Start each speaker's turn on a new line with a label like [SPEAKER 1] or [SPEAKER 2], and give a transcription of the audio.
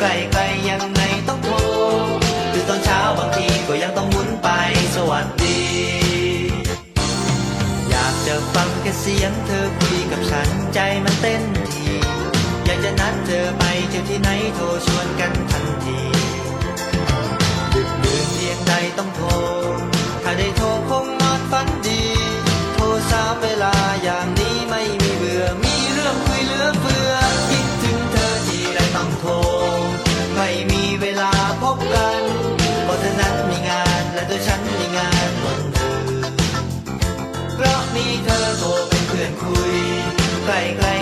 [SPEAKER 1] ไกล้ๆยังไงต้องโทรหรือตอนเช้าบางทีก็ยังต้องหมุนไปสวัสดี อยากจะฟังแค่เสียงเธอคุยกับฉันใจมันเต้นทีอยากจะนัดเธอไปเที่ยวที่ไหนโทรชวนกัน มีเธอโทรเป็นเพื่อนคุยใกล้